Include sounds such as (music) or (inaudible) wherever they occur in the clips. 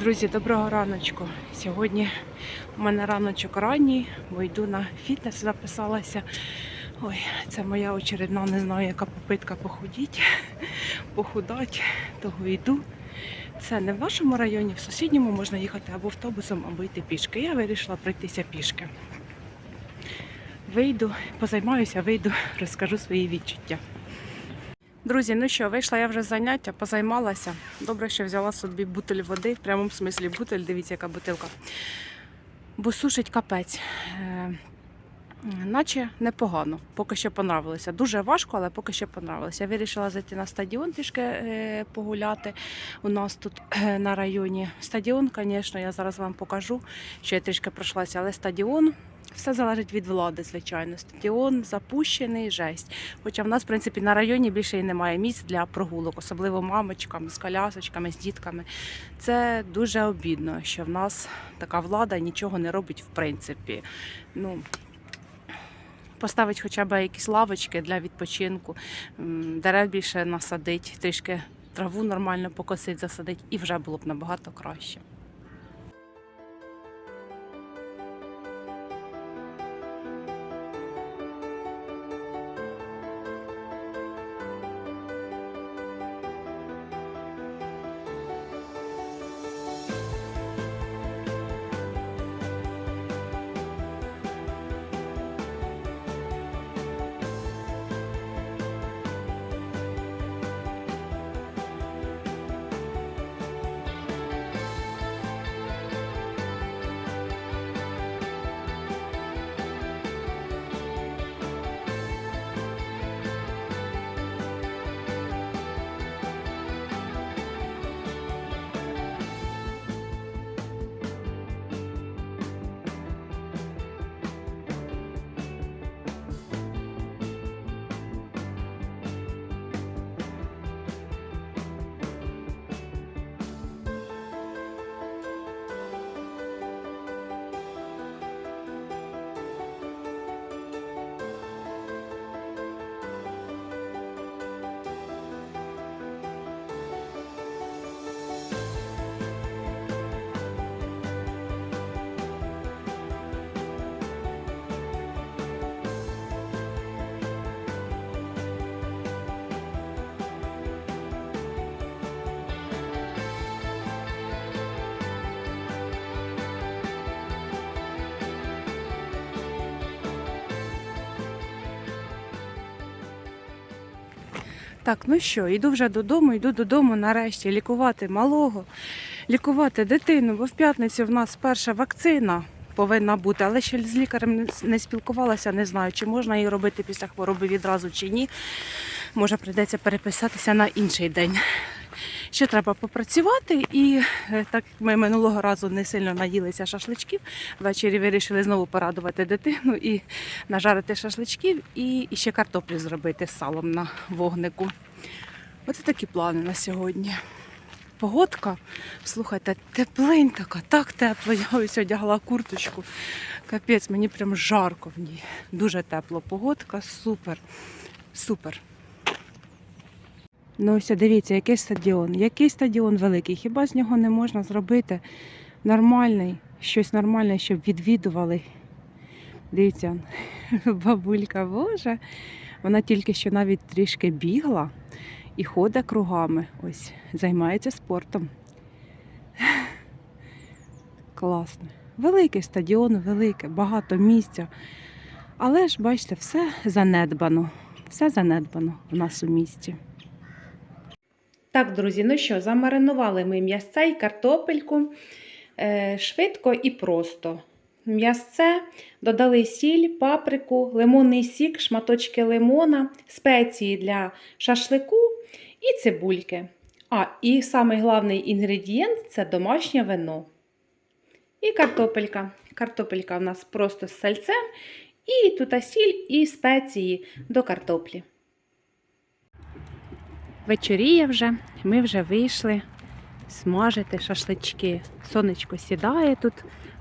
Друзі, доброго раночку. Сьогодні у мене раночок ранній, бо йду на фітнес, записалася. Ой, це моя очередна, не знаю, яка попитка похудіть, (laughs) похудати, того йду. Це не в нашому районі, в сусідньому можна їхати або автобусом, або йти пішки. Я вирішила пройтися пішки. Вийду, позаймаюся, вийду, (laughs) розкажу свої відчуття. Друзі, ну що, вийшла я вже з заняття, позаймалася. Добре, що взяла собі бутиль води, в прямому смислі бутиль, дивіться, яка бутилка. Бо сушить капець. Наче непогано, поки що понравилося. Дуже важко, але поки що понравилося. Я вирішила зайти на стадіон пішки е, погуляти. У нас тут е, на районі стадіон, звісно, я зараз вам покажу, що я трішки пройшлася, але стадіон. Все залежить від влади, звичайно. Стадіон запущений, жесть. Хоча в нас, в принципі, на районі більше і немає місць для прогулок, особливо мамочкам, з колясочками, з дітками. Це дуже обідно, що в нас така влада нічого не робить в принципі. Ну, поставить хоча б якісь лавочки для відпочинку, дерев більше насадить, трішки траву нормально покосить, засадить, і вже було б набагато краще. Так, ну що, йду вже додому, йду додому нарешті лікувати малого, лікувати дитину, бо в п'ятницю в нас перша вакцина повинна бути, але ще з лікарем не- спілкувалася, не знаю, чи можна її робити після хвороби відразу чи ні. Може, прийдеться переписатися на інший день. Ще треба попрацювати, і е, так як ми минулого разу не сильно наїлися шашличків, ввечері вирішили знову порадувати дитину і нажарити шашличків, і, ще картоплю зробити салом на вогнику. Оце такі плани на сьогодні. Погодка, слухайте, теплинь така, так тепло. Я ось одягла курточку. Капець, мені прям жарко в ній. Дуже тепло. Погодка, супер. Супер. Ну ось дивіться, який стадіон. Який стадіон великий. Хіба з нього не можна зробити нормальний, щось нормальне, щоб відвідували. Дивіться, (laughs) бабулька Боже. Вона тільки що навіть трішки бігла і ходить кругами. Ось, займається спортом. (laughs) Класно. Великий стадіон, велике, багато місця. Але ж, бачите, все занедбано. Все занедбано в нас у місті. Так, друзі, ну що, замаринували ми м'ясце і картопельку е, швидко і просто. М'ясце додали сіль, паприку, лимонний сік, шматочки лимона, спеції для шашлику і цибульки. А, і самий головний інгредієнт це домашнє вино. І картопелька. Картопелька в нас просто з сальцем. І тут сіль і спеції до картоплі. Вечоріє вже, ми вже вийшли смажити шашлички. Сонечко сідає тут.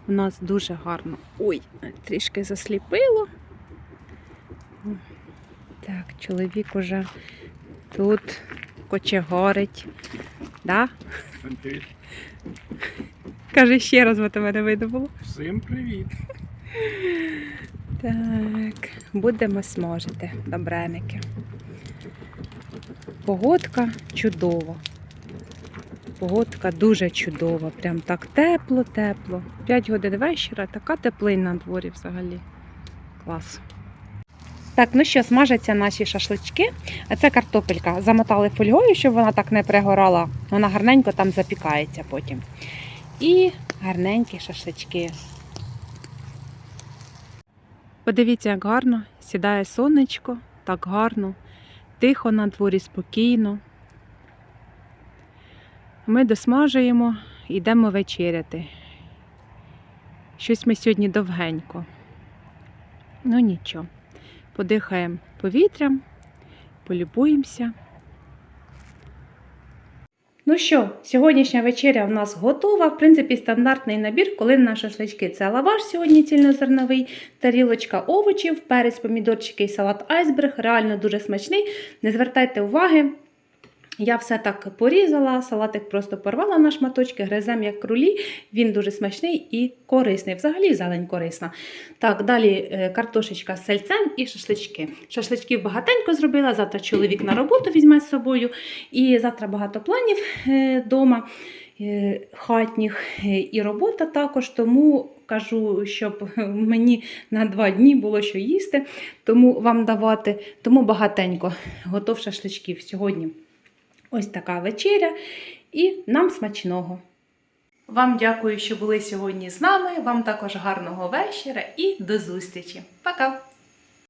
У нас дуже гарно. Ой, трішки засліпило. Так, чоловік уже тут кочегарить. Да? Кажи ще раз, бо тебе не видно було. Всім привіт! Так, будемо смажити добреники. Погодка чудова. Погодка дуже чудова. Прям так тепло-тепло. 5 годин вечора, така теплинь на дворі взагалі. Клас. Так, ну що, смажаться наші шашлички. А це картопелька. Замотали фольгою, щоб вона так не пригорала. Вона гарненько там запікається потім. І гарненькі шашлички. Подивіться, як гарно сідає сонечко, так гарно, тихо на дворі, спокійно. Ми досмажуємо, йдемо вечеряти. Щось ми сьогодні довгенько. Ну нічого. Подихаємо повітрям, полюбуємося. Ну що, сьогоднішня вечеря в нас готова. В принципі, стандартний набір, коли на шашлички. Це лаваш сьогодні цільнозерновий, тарілочка овочів, перець, помідорчики і салат айсберг. Реально дуже смачний. Не звертайте уваги. Я все так порізала, салатик просто порвала на шматочки, гризем як крулі. Він дуже смачний і корисний. Взагалі зелень корисна. Так, далі е, картошечка з сальцем і шашлички. Шашличків багатенько зробила. Завтра чоловік на роботу візьме з собою. І завтра багато планів вдома хатніх е, і робота також. Тому кажу, щоб мені на два дні було що їсти, тому вам давати. Тому багатенько готов шашличків сьогодні. Ось така вечеря. І нам смачного. Вам дякую, що були сьогодні з нами. Вам також гарного вечора і до зустрічі. Пока!